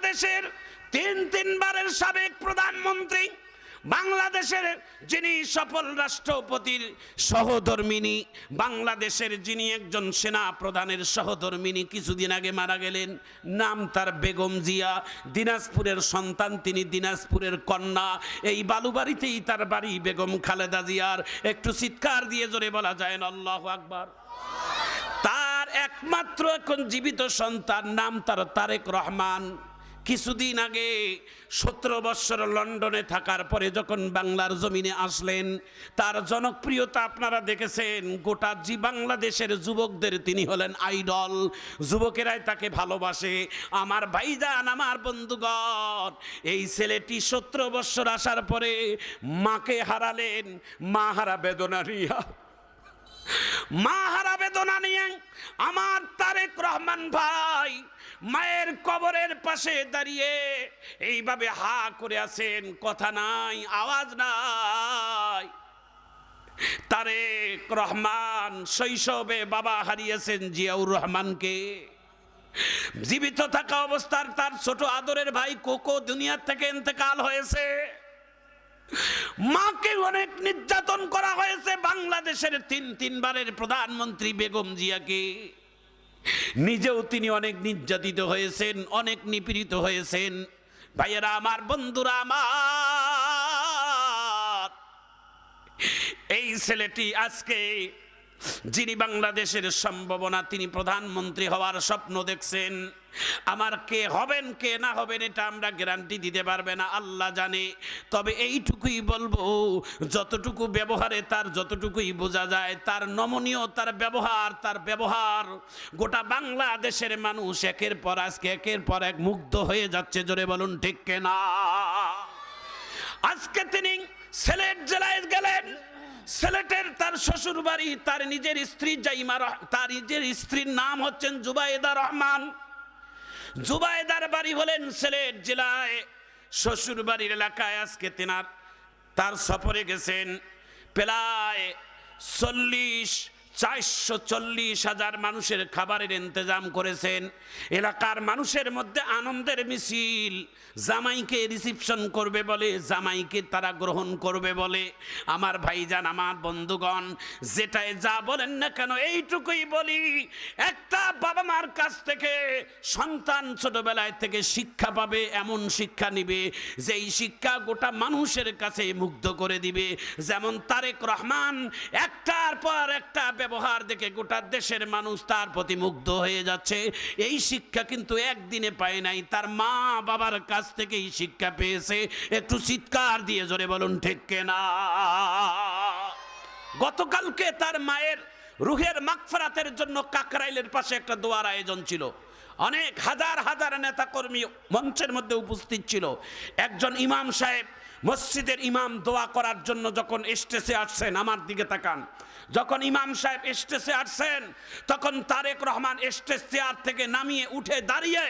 বাংলাদেশের তিন তিনবারের সাবেক প্রধানমন্ত্রী, বাংলাদেশের যিনি সফল রাষ্ট্রপতির সহধর্মিনী, বাংলাদেশের যিনি একজন সেনা প্রধানের সহধর্মিনী কিছুদিন আগে মারা গেলেন, নাম তার বেগম জিয়া। দিনাজপুরের সন্তান, তিনি দিনাজপুরের কন্যা। এই বালুবাড়িতেই তার বাড়ি বেগম খালেদা জিয়ার। একটু চিৎকার দিয়ে জোরে বলা যায় না, আল্লাহ আকবার। তার একমাত্র এখন জীবিত সন্তান, নাম তার তারেক রহমান। কিছুদিন আগে সতেরো বৎসর লন্ডনে থাকার পরে যখন বাংলার জমিনে আসলেন, তার জনপ্রিয়তা আপনারা দেখেছেন, গোটা জি বাংলাদেশের যুবকদের তিনি হলেন আইডল। যুবকেরাই তাকে ভালোবাসে। আমার ভাইজান, আমার বন্ধুগণ, এই ছেলেটি সতেরো বৎসর আসার পরে মাকে হারালেন। মা হারা বেদনা রিয়া মা হারা বেদনা নিয়ে আমার তারেক রহমান ভাই মায়ের কবরের পাশে দাঁড়িয়ে এইভাবে হা করে আছেন, কথা নাই, আওয়াজ নাই। তারেক রহমান শৈশবে বাবা হারিয়েছেন জিয়াউর রহমানকে। জীবিত থাকা অবস্থার তার ছোট আদরের ভাই কোকো দুনিয়ার থেকে ইন্তেকাল হয়েছে। মাকে অনেক নির্যাতন করা হয়েছে বাংলাদেশের তিন তিনবারের প্রধানমন্ত্রী বেগম জিয়াকে। নিজেও তিনি অনেক নির্যাতিত হয়েছেন, অনেক নিপীড়িত হয়েছেন। ভাইয়েরা আমার, বন্ধুরা আমার, এই ছেলেটি আজকে যিনি বাংলাদেশের সম্ভাবনা, তিনি প্রধানমন্ত্রী হওয়ার স্বপ্ন দেখছেন। আমার কে হবেন, কে না হবেন, এটা আমরা গ্যারান্টি দিতে পারবে না, আল্লাহ জানে। তবে এইটুকুই বলব, যতটুকু ব্যবহারে তার যতটুকুই বোঝা যায়, তার নমনীয়, তার ব্যবহার তার ব্যবহার। গোটা বাংলাদেশের মানুষ একের পর আজকে, একের পর এক মুগ্ধ হয়ে যাচ্ছে, জোরে বলুন, ঠিক কেনা? আজকে তিনি সিলেট জেলায় গেলেন। সিলেটের তার শ্বশুর বাড়ি তার নিজের স্ত্রী জাইমা তার নিজের স্ত্রীর নাম হচ্ছেন জুবাইদা রহমান। জুবাইদার বাড়ি হলেন সেলেট জেলায়। শ্বশুর বাড়ির এলাকায় আজকে তেনার, তার সফরে গেছেন। প্রায় চল্লিশ চারশো চল্লিশ হাজার মানুষের খাবারের ইন্তজাম করেছেন। এলাকার মানুষের মধ্যে আনন্দের মিছিল। জামাইকে রিসিপশন করবে বলে, জামাইকে তারা গ্রহণ করবে বলে। আমার ভাইজান, আমার বন্ধুগণ, যেটাই যা বলেন না কেন, এইটুকুই বলি। একটা বাবা মার কাছ থেকে সন্তান ছোটবেলায় থেকে শিক্ষা পাবে, এমন শিক্ষা নিবে, যেই শিক্ষা গোটা মানুষের কাছে মুগ্ধ করে দিবে। যেমন তারেক রহমান, একটার পর একটা ব্যবহার দেখে গোটা দেশের মানুষ তার প্রতি মুগ্ধ হয়ে যাচ্ছে। এই শিক্ষা কিন্তু একদিনে পায় নাই, তার মা বাবার কাছ থেকেই শিক্ষা পেয়েছে। একটু চিৎকার দিয়ে জোরে বলুন, ঠিক কেনা? গতকালকে তার মায়ের রুহের মাগফরাতের জন্য কাকরাইলের পাশে একটা দোয়ার আয়োজন ছিল। অনেক হাজার হাজার নেতাকর্মী মঞ্চের মধ্যে উপস্থিত ছিল। একজন ইমাম সাহেব মসজিদের ইমাম দোয়া করার জন্য যখন স্টেজে আসছেন, আমার দিকে তাকান। যখন ইমাম সাহেব স্টেজে আসছেন, তখন তারেক রহমান স্টেজ চেয়ার থেকে নামিয়ে উঠে দাঁড়িয়ে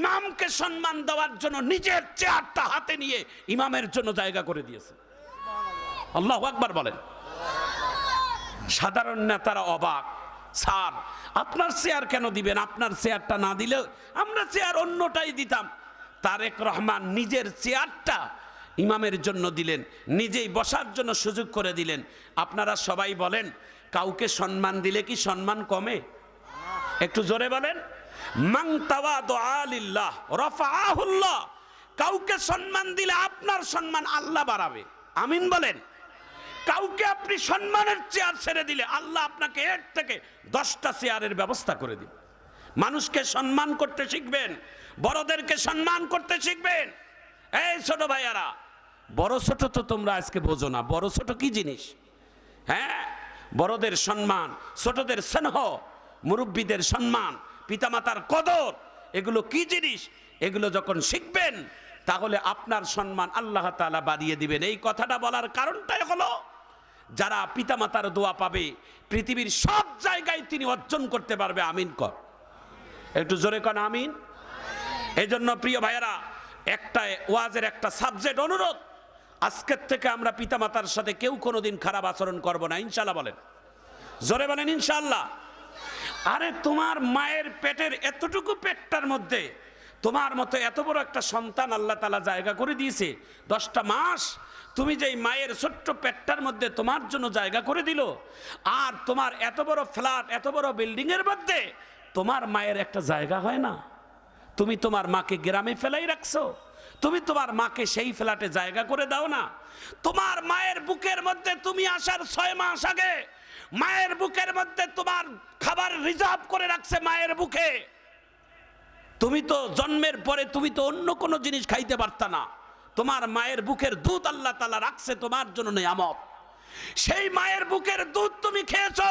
ইমামকে সম্মান দেওয়ার জন্য নিজের চেয়ারটা হাতে নিয়ে ইমামের জন্য জায়গা করে দিয়েছে। আল্লাহ আকবার বলেন। সাধারণ নেতারা অবাক। স্যার, আপনার চেয়ার কেন দিবেন? আপনার চেয়ারটা না দিলে আমরা চেয়ার অন্যটাই দিতাম। তারেক রহমান নিজের চেয়ারটা ইমামের জন্য দিলেন, নিজেই বসার জন্য সুযোগ করে দিলেন। আপনারা সবাই বলেন, কাউকে সম্মান দিলে কি সম্মান কমে? একটু জোরে বলেন কাউকে সম্মান দিলে আপনার সম্মান আল্লাহ বাড়াবে। আমিন বলেন। কাউকে আপনি সম্মানের চেয়ার ছেড়ে দিলে আল্লাহ আপনাকে এর থেকে দশটা চেয়ারের ব্যবস্থা করে দিবে। মানুষকে সম্মান করতে শিখবেন, বড়দেরকে সম্মান করতে শিখবেন। এই ছোট ভাইয়ারা বড় ছোট তো তোমরা আজকে বোঝো না, বড় ছোট কি জিনিস? হ্যাঁ? বড়দের সম্মান, ছোটদের স্নেহ, মুরব্বীদের সম্মান, পিতামাতার কদর, এগুলো কি জিনিস? এগুলো যখন শিখবেন, তাহলে আপনার সম্মান আল্লাহ তাআলা বাড়িয়ে দিবেন। এই কথাটা বলার কারণটাই হলো, যারা পিতামাতার দোয়া পাবে, পৃথিবীর সব জায়গায় তিনি অর্জন করতে পারবে, আমিন কর। একটু জোরে কন, আমিন? এই জন্য প্রিয় ভাইয়েরা একটা ওয়াজের একটা সাবজেক্ট অনুরোধ আজকের থেকে আমরা পিতামাতার সাথে কেউ কোনোদিন খারাপ আচরণ করব না ইনশাল্লাহ বলেন। জোরে বলেন ইনশাল্লাহ আরে তোমার মায়ের পেটের এতটুকু পেটটার মধ্যে তোমার মতো এত বড় একটা সন্তান আল্লাহ তালা জায়গা করে দিয়েছে, দশটা মাস তুমি যেই মায়ের ছোট্ট পেটটার মধ্যে তোমার জন্য জায়গা করে দিল, আর তোমার এত বড় ফ্ল্যাট, এত বড় বিল্ডিংয়ের মধ্যে তোমার মায়ের একটা জায়গা হয় না। তুমি তোমার মাকে গ্রামে ফেলাই রাখছো। তুমি তোমার মাকে সেই ফ্ল্যাটে জায়গা করে দাও না। তোমার মায়ের বুকের মধ্যে তুমি আসার ছয় মাস আগে মায়ের বুকের মধ্যে তোমার খাবার রিজার্ভ করে রাখছে মায়ের বুকে। তুমি তো জন্মের পরে তুমি তো অন্য কোনো জিনিস খাইতে পারতা না। তোমার মায়ের বুকের দুধ আল্লাহ তালা রাখছে তোমার জন্য নিয়ামত। সেই মায়ের বুকের দুধ তুমি খেয়েছো।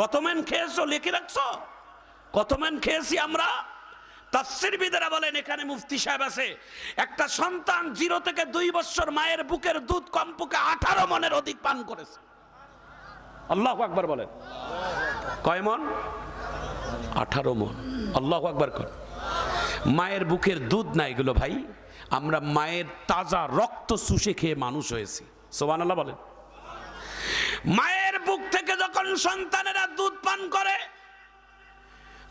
কত মেন খেয়েছো, লিখে রাখছো? কত মেন খেয়েছি আমরা? তাফসির বিদেরা বলেন, এখানে মুফতি সাহেব আছে। একটা সন্তান জিরো থেকে দুই বছর মায়ের বুকের দুধ কমপক্ষে আঠারো মনের অধিক পান করেছে। আল্লাহ আকবার বলেন। কয় মন? আঠারো মন। আল্লাহ আকবার কর। মায়ের বুকের দুধ না এগুলো ভাই, আমরা মায়ের তাজা রক্ত শুষে খেয়ে মানুষ হয়েছি। সোবান আল্লাহ বলেন। মায়ের বুক থেকে যখন সন্তানেরা দুধ পান করে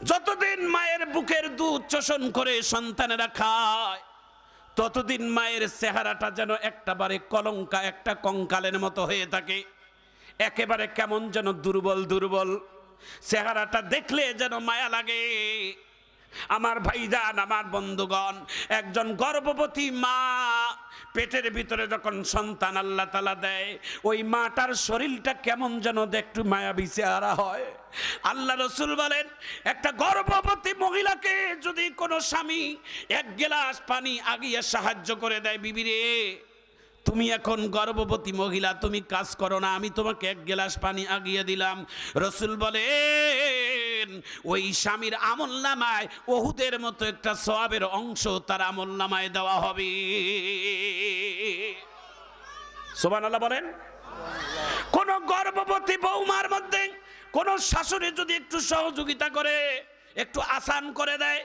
যতদিন মায়ের বুকের দুধ চোষণ করে সন্তানেরা খায়, ততদিন মায়ের চেহারাটা যেন একটাবারে কলঙ্কা, একটা কঙ্কালের মতো হয়ে থাকে। একেবারে কেমন যেন দুর্বল দুর্বল। চেহারাটা দেখলে যেন মায়া লাগে। আমার ভাইজান, আমার বন্ধুগণ, একজন গর্ভবতী মা পেটের ভিতরে যখন সন্তান আল্লাহ তালা দেয়, ওই মাটার শরীরটা কেমন যেন একটু মায়াবী চেহারা হয়। আল্লাহ রসুল বলেন, একটা গর্ভবতী মহিলাকে যদি কোনো স্বামী এক গেলাস পানি আগিয়ে সাহায্য করে দেয়, বিবিরে, তুমি এখন গর্ভবতী মহিলা, তুমি কাজ করো না, আমি তোমাকে এক গেলাস পানি আগিয়ে দিলাম। রসুল বলেন ওই স্বামীর আমল নামায় ওহুদের মতো একটা সবাবের অংশ তার আমল নামায় দেওয়া হবে। সোবান আল্লাহ বলেন। কোন গর্ভবতী বৌমার মধ্যে কোন শাশুড়ি যদি একটু সহযোগিতা করে, একটু আসান করে দেয়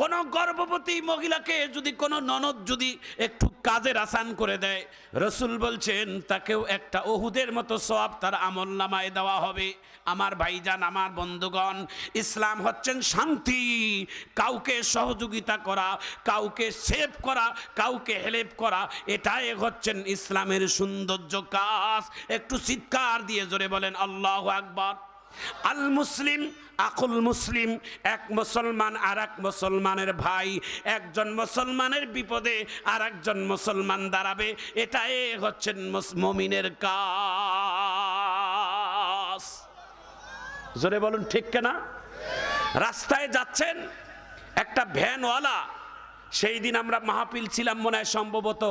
কোন গর্ভবতী মহিলাকে যদি কোনো ননদ যদি একটু কাজের আসান করে দেয়, রসুল বলছেন, তাকেও একটা ওহুদের মতো সব তার আমল নামায় দেওয়া হবে। আমার ভাইজান, আমার বন্ধুগণ, ইসলাম হচ্ছেন শান্তি। কাউকে সহযোগিতা করা, কাউকে সেভ করা, কাউকে হেল্প করা, এটাই হচ্ছেন ইসলামের সৌন্দর্য কাজ। একটু চিৎকার দিয়ে জোরে বলেন, আল্লাহ আকবর। আল মুসলিম, আকুল মুসলিম, এক মুসলমান আর এক মুসলমানের ভাই, একজন মুসলমানের বিপদে আর একজন মুসলমান দাঁড়াবে, এটাই হচ্ছেন মমিনের কাজ। জোরে বলুন, ঠিক কেনা? রাস্তায় যাচ্ছেন একটা ভ্যানওয়ালা, সেই দিন আমরা মাহফিল ছিলাম মনে হয় সম্ভবত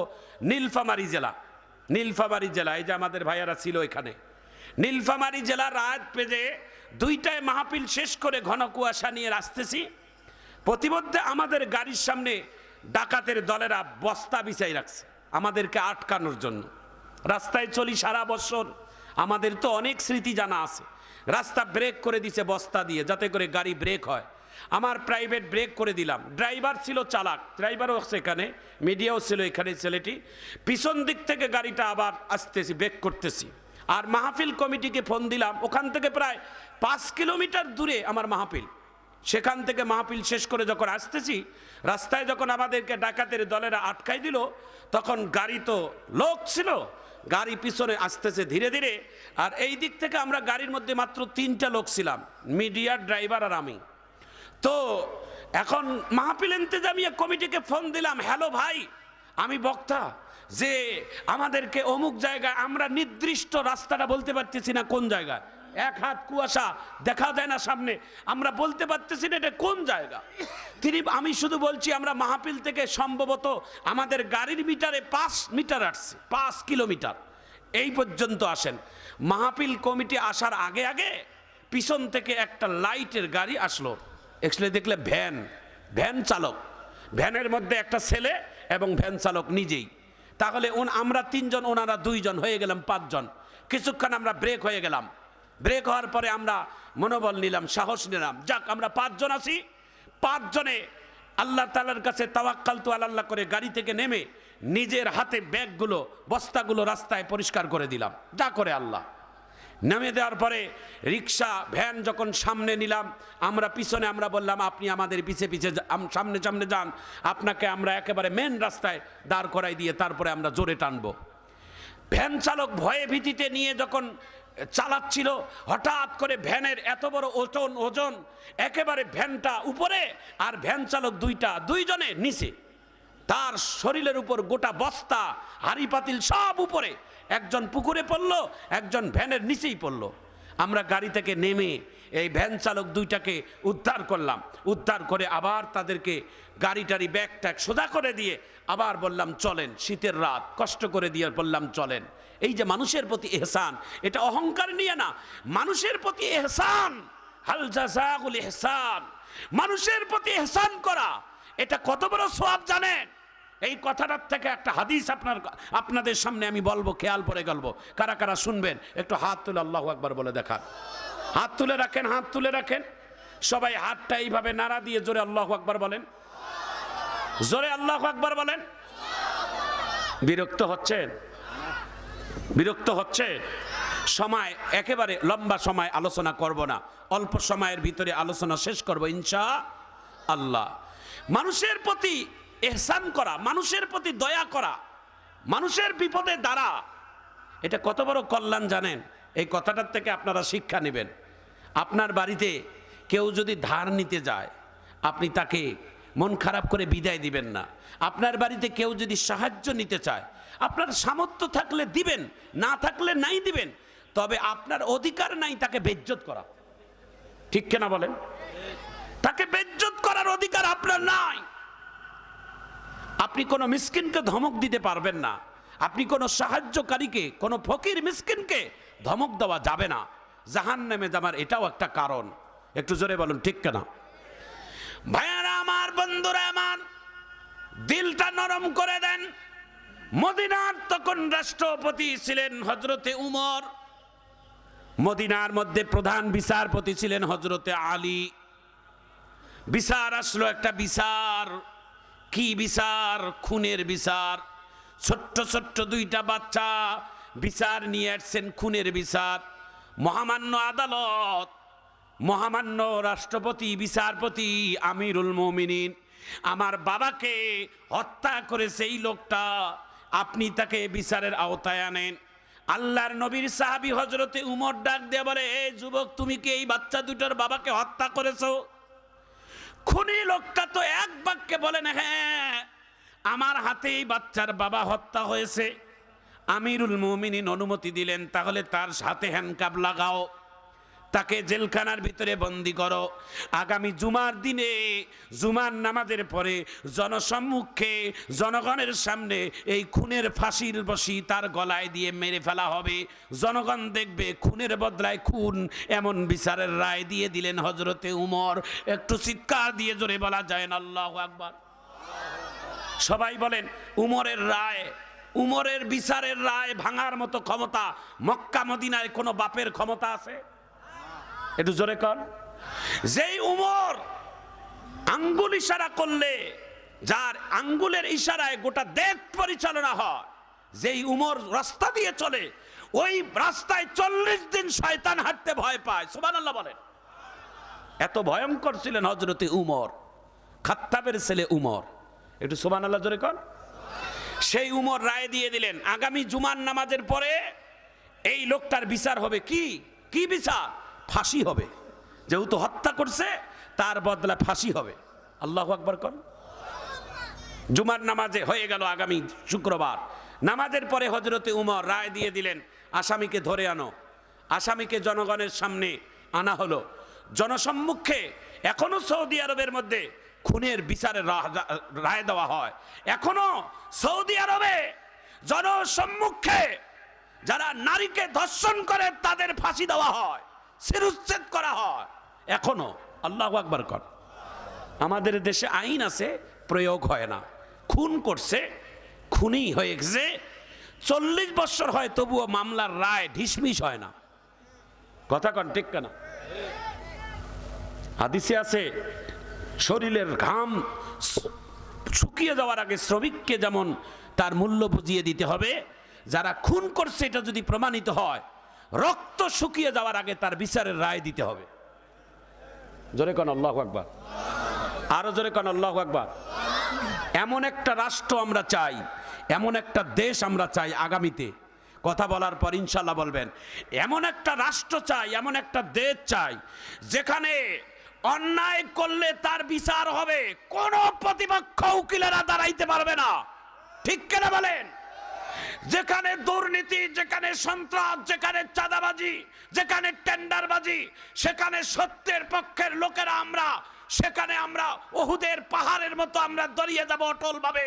নীলফামারী জেলা নীলফামারী জেলা, এই যে আমাদের ভাইয়ারা ছিল এখানে। নীলফামারী জেলার রাত পেজে দুইটায় মাহফিল শেষ করে ঘন কুয়াশা নিয়ে আসতেছি। প্রতিমধ্যে আমাদের গাড়ির সামনে ডাকাতের দলেরা বস্তা বিছাই রাখছে, আমাদেরকে আটকানোর জন্য। রাস্তায় চলি সারা বছর, আমাদের তো অনেক স্মৃতি জানা আছে। রাস্তা ব্রেক করে দিছে বস্তা দিয়ে, যাতে করে গাড়ি ব্রেক হয়। আমার প্রাইভেট ব্রেক করে দিলাম। ড্রাইভার ছিল চালাক, ড্রাইভারও সেখানে মিডিয়াও ছিল এখানে ছেলেটি। পিছন দিক থেকে গাড়িটা আবার আসতেছি, ব্রেক করতেছি। আর মাহফিল কমিটিকে ফোন দিলাম। ওখান থেকে প্রায় পাঁচ কিলোমিটার দূরে আমার মাহফিল। সেখান থেকে মাহফিল শেষ করে যখন আসতেছি, রাস্তায় যখন আমাদেরকে ডাকাতের দলেরা আটকাই দিল, তখন গাড়ি তো লোক ছিল, গাড়ি পিছনে আসতেছে ধীরে ধীরে। আর এই দিক থেকে আমরা গাড়ির মধ্যে মাত্র তিনটা লোক ছিলাম মিডিয়ার ড্রাইভার আর আমি। তো এখন মাহফিল ইন্তেজামিয়া কমিটিকে ফোন দিলাম, হ্যালো ভাই, আমি বক্তা। যে আমাদেরকে অমুক জায়গায় আমরা নির্দিষ্ট রাস্তাটা বলতে পারতেছি না কোন জায়গায়। এক হাত কুয়াশা, দেখা যায় না সামনে। আমরা বলতে পারতেছি না এটা কোন জায়গা। তিনি, আমি শুধু বলছি আমরা মাহাপিল থেকে সম্ভবত আমাদের গাড়ির মিটারে পাঁচ মিটার আসছে, পাঁচ কিলোমিটার। এই পর্যন্ত আসেন। মাহফিল কমিটি আসার আগে আগে পিছন থেকে একটা লাইটের গাড়ি আসলো। এক্সলে দেখলে ভ্যান ভ্যান চালক। ভ্যানের মধ্যে একটা ছেলে এবং ভ্যান চালক নিজেই। তাহলে আমরা তিনজন ওনারা দুইজন হয়ে গেলাম, পাঁচজন। কিছুক্ষণ আমরা ব্রেক হয়ে গেলাম। ব্রেক হওয়ার পরে আমরা মনোবল নিলাম, সাহস নিলাম। যাক, আমরা পাঁচজন আছি। পাঁচজনে আল্লাহ তালার কাছে তাওয়াক্কাল তো আল্লাহ করে গাড়ি থেকে নেমে নিজের হাতে ব্যাগগুলো, বস্তাগুলো রাস্তায় পরিষ্কার করে দিলাম। যা করে আল্লাহ। নামে দেওয়ার পরে রিক্সা, ভ্যান যখন সামনে নিলাম, আমরা পিছনে আমরা বললাম, আপনি আমাদের পিছে পিছে সামনে সামনে যান। আপনাকে আমরা একেবারে মেন রাস্তায় দাঁড় করাই দিয়ে তারপরে আমরা জোরে টানবো। ভ্যান চালক ভয়ে ভীতিতে নিয়ে যখন চালাচ্ছিল, হঠাৎ করে ভ্যানের এত বড় ওজন ওজন একেবারে ভ্যানটা উপরে আর ভ্যান চালক দুইটা, দুইজনে নিচে। তার শরীরের উপর গোটা বস্তা, হাড়ি পাতিল সব উপরে। একজন পুকুরে পড়ল, একজন ভ্যানের নিচেই পড়ল। আমরা গাড়ি থেকে নেমে এই ভ্যান চালক দুইটাকে উদ্ধার করলাম। উদ্ধার করে আবার তাদেরকে গাড়ি টাড়ি, ব্যাগ ট্যাগ সোজা করে দিয়ে আবার বললাম, চলেন, শীতের রাত। কষ্ট করে দিয়ে বললাম, চলেন। এই যে মানুষের প্রতি এহসান, এটা অহংকার নিয়ে না, মানুষের প্রতি এহসান। হাল জাযাউল ইহসান মানুষের প্রতি এহসান করা, এটা কত বড় সোয়াব জানেন? এই কথাটার থেকে একটা হাদিস আপনার আপনাদের সামনে আমি বলব, খেয়াল পরে গল্প। কারা কারা শুনবেন? একটু হাত তুলে আল্লাহ একবার বলে দেখান। হাত তুলে রাখেন, হাত তুলে রাখেন। সবাই হাতটা এইভাবে নাড়া দিয়ে জোরে আল্লাহ আকবার বলেন। জোরে আল্লাহ আকবার বলেন। বিরক্ত হচ্ছেন বিরক্ত হচ্ছে? সময় একেবারে লম্বা সময় আলোচনা করব না। অল্প সময়ের ভিতরে আলোচনা শেষ করব, ইনশা আল্লাহ। মানুষের প্রতি এহসান করা, মানুষের প্রতি দয়া করা, মানুষের বিপদে দাঁড়া। এটা কত বড় কল্যাণ জানেন? এই কথাটার থেকে আপনারা শিক্ষা নেবেন। আপনার বাড়িতে কেউ যদি ধার নিতে যায়, আপনি তাকে মন খারাপ করে বিদায় দিবেন না। আপনার বাড়িতে কেউ যদি সাহায্য নিতে চায়, আপনার সামর্থ্য থাকলে দিবেন, না থাকলে নাই দিবেন, তবে আপনার অধিকার নাই তাকে বেজ্জত করা। ঠিক কেনা বলেন? তাকে বেজ্জত করার অধিকার আপনার নাই। আপনি কোনো মিসকিনকে ধমক দিতে পারবেন না। আপনি কোনো সাহায্যকারীকে, কোনো ফকির মিসকিনকে ধমক দেওয়া যাবে না। জাহান নেমে যাবার এটাও একটা কারণ। একটু জোরে বলুন, ঠিক কেনা? ভাইয়ারা আমার, বন্ধুরা আমার, দিলটা নরম করে দেন। মদিনার তখন রাষ্ট্রপতি ছিলেন হজরতে উমর। মদিনার মধ্যে প্রধান বিচারপতি ছিলেন হজরতে আলী। বিচার আসলো একটা বিচার। কি বিচার, খুনের বিচার? ছোট্ট ছোট্ট দুইটা বাচ্চা বিচার নিয়ে আসছেন, খুনের বিচার। মহামান্য আদালত, মহামান্য রাষ্ট্রপতি, বিচারপতি আমিরুল মমিনিন, আমার বাবাকে হত্যা করেছে এই লোকটা, আপনি তাকে বিচারের আওতায় আনেন। আল্লাহর নবীর সাহাবী হজরতে উমর ডাক দিয়ে বলে এই যুবক, তুমি কি এই বাচ্চা দুটোর বাবাকে হত্যা করেছ? খুনি লোকটা তো এক বাক্যে বলে না হ্যাঁ আমার হাতেই বাচ্চার বাবা হত্যা হয়েছে। আমিরুল মুমিনিন অনুমতি দিলেন, তাহলে তার সাথে হ্যান্ডকাপ লাগাও। তাকে জেলখানার ভিতরে বন্দি করো। আগামী জুমার দিনে, জুমার নামাজের পরে জনসম্মুখে, জনগণের সামনে এই খুনের ফাঁসির বসি তার গলায় দিয়ে মেরে ফেলা হবে। জনগণ দেখবে খুনের বদলায় খুন, এমন বিচারের রায় দিয়ে দিলেন হজরতে উমর। একটু চিৎকার দিয়ে জোরে বলা যায় না, আল্লাহ আকবার। সবাই বলেন, উমরের রায়, উমরের বিচারের রায় ভাঙার মতো ক্ষমতা মক্কা মদিনায় কোনো বাপের ক্ষমতা আছে? একটু জোরে কর। যেই উমর আঙ্গুল ইশারা করলে, যার আঙ্গুলের ইশারায় গোটা দেশ পরিচালনা হয়, যেই উমর রাস্তা দিয়ে চলে, ওই রাস্তায় চল্লিশ দিন শয়তান হাঁটতে ভয় পায়। সুবান আল্লাহ বলেন। এত ভয়ঙ্কর ছিলেন হজরতে উমর, খাত্তাবের ছেলে উমর। একটু সুবান আল্লাহ জোরে কর। সেই উমর রায় দিয়ে দিলেন, আগামী জুমার নামাজের পরে এই লোকটার বিচার হবে কি? কি বিচার? ফাঁসি হবে। যেহেতু হত্যা করছে, তার বদলা ফাঁসি হবে। আল্লাহ আকবর কর জুমার নামাজে হয়ে গেল আগামী শুক্রবার। নামাজের পরে হজরতে উমর রায় দিয়ে দিলেন, আসামিকে ধরে আনো। আসামিকে জনগণের সামনে আনা হলো। জনসম্মুখে এখনও সৌদি আরবের মধ্যে খুনের বিচারের রা- রায় দেওয়া হয়। এখনও সৌদি আরবে জনসম্মুখে যারা নারীকে ধর্ষণ করে, তাদের ফাঁসি দেওয়া হয়। শিরুচ্ছেদ করা হয়। এখনও, আল্লাহ আকবর কর আমাদের দেশে আইন আছে, প্রয়োগ হয় না। খুন করছে খুনি হয়ে গেছে চল্লিশ বছর হয়, তবুও মামলার রায় ঢিসমিস হয় না। কথা কন, ঠিক কেনা? হাদিসে আছে, শরীরের ঘাম শুকিয়ে যাওয়ার আগে শ্রমিককে যেমন তার মূল্য বুঝিয়ে দিতে হবে, যারা খুন করছে, এটা যদি প্রমাণিত হয় রক্ত শুকিয়ে যাওয়ার আগে তার বিচারের রায় দিতে হবে। জোরে কন আল্লাহ আকবার। আরও জোরে কন আল্লাহ আকবার। এমন একটা রাষ্ট্র আমরা চাই, এমন একটা দেশ আমরা চাই আগামীতে। কথা বলার পর ইনশাল্লাহ বলবেন, এমন একটা রাষ্ট্র চাই, এমন একটা দেশ চাই, যেখানে অন্যায় করলে তার বিচার হবে, কোন প্রতিপক্ষ উকিলেরা দাঁড়াইতে পারবে না। ঠিক কেনা বলেন? যেখানে দুর্নীতি, যেখানে সন্ত্রাস, যেখানে চাঁদাবাজি, যেখানে টেন্ডারবাজি, সেখানে সত্যের পক্ষের লোকেরা আমরা, সেখানে আমরা ওহুদের পাহাড়ের মতো আমরা দড়িয়ে যাব অটল ভাবে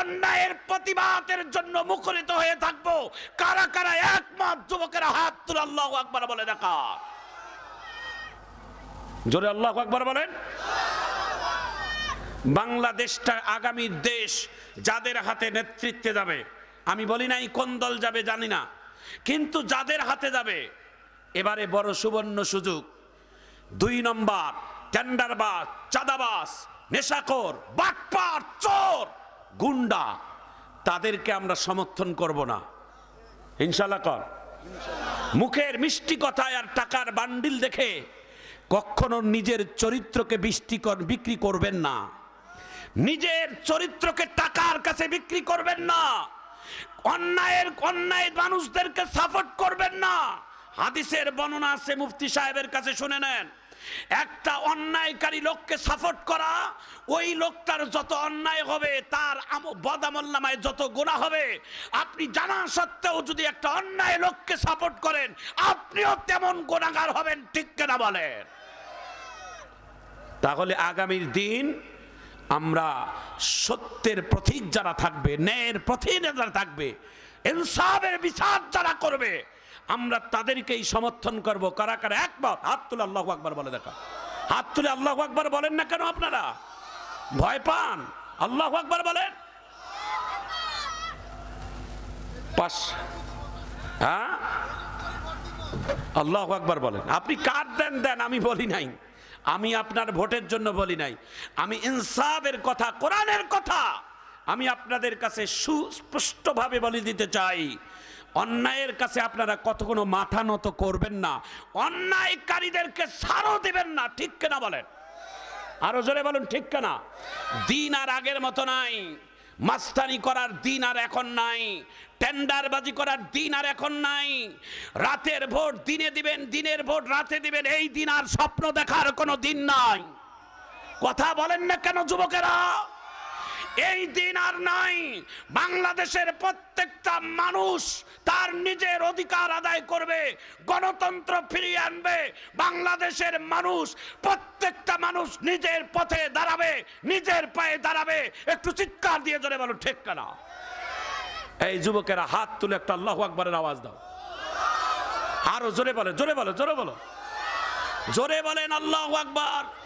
অন্যায়ের প্রতিবাদের জন্য মুখরিত হয়ে থাকব। কারা কারা একমত? যুবকেরা হাত তুলে আল্লাহ আকবার বলে দেখা। জোরে আল্লাহ আকবার বলেন। বাংলাদেশটা আগামী দেশ যাদের হাতে নেতৃত্বে যাবে আমি বলি নাই কোন দল যাবে জানি না। কিন্তু যাদের হাতে যাবে, এবারে বড় সুবর্ণ সুযোগ। দুই নম্বর, টেন্ডারবাজ, চাঁদাবাজ, নেশাখোর, বাটপার, চোর, গুন্ডা, তাদেরকে আমরা সমর্থন করব না। ইনশাল্লাহ কর। মুখের মিষ্টি কথায় আর টাকার বান্ডিল দেখে কখনো নিজের চরিত্রকে বৃষ্টি কর- বিক্রি করবেন না। নিজের চরিত্রকে টাকার কাছে বিক্রি করবেন না। অন্যায়ের অন্যায় মানুষদেরকে সাপোর্ট করবেন না। হাদিসের বর্ণনা আছে, মুফতি সাহেবের কাছে শুনে নেন। একটা অন্যায়কারী লোককে সাপোর্ট করা, ওই লোকটার যত অন্যায় হবে, তার বদামল্লামায় যত গোনা হবে, আপনি জানা সত্ত্বেও যদি একটা অন্যায় লোককে সাপোর্ট করেন, আপনিও তেমন গোনাগার হবেন, ঠিক কেনা বলেন? তাহলে আগামীর দিন আমরা সত্যের প্রতীক যারা থাকবে, ন্যায়ের প্রতীক যারা থাকবে, ইনসাফের বিচার যারা করবে, আমরা তাদেরকেই সমর্থন করব। কারা কারা? একমত হাত তুলে আল্লাহ আকবার বলে দেখা। হাত তুলে আল্লাহ আকবার বলেন না কেন আপনারা? ভয় পান? আল্লাহ আকবার বলেন। পাস হ্যাঁ? আল্লাহ আকবার বলেন। আপনি কার দেন দেন আমি বলি নাই। আমি আপনার ভোটের জন্য বলি নাই। আমি ইনসাফের কথা, কোরআনের কথা, আমি আপনাদের কাছে সুস্পষ্টভাবে বলে দিতে চাই। অন্যায়ের কাছে আপনারা কত কোনো মাথা নত করবেন না। অন্যায়কারীদেরকে ছাড়ও দেবেন না, ঠিক কেনা বলেন? আরও জোরে বলুন, ঠিক কেনা? দিন আর আগের মতো নাই। মাস্তানি করার দিন আর এখন নাই। টেন্ডারবাজি করার দিন আর এখন নাই। রাতের ভোট দিনে দিবেন, দিনের ভোট রাতে দিবেন, এই দিন আর স্বপ্ন দেখার কোনো দিন নাই। কথা বলেন না কেন যুবকেরা? এই দিন আর নাই। বাংলাদেশের প্রত্যেকটা মানুষ তার নিজের অধিকার আদায় করবে, গণতন্ত্র ফিরিয়ে আনবে। বাংলাদেশের মানুষ, প্রত্যেকটা মানুষ নিজের পথে দাঁড়াবে, নিজের পায়ে দাঁড়াবে। একটু চিৎকার দিয়ে জোরে বলো ঠিক কেনা? এই যুবকেরা হাত তুলে একটা আল্লাহ আকবরের আওয়াজ দাও। আরও জোরে বলে, জোরে বলো জোরে বলো। জোরে বলেন আল্লাহ আকবার।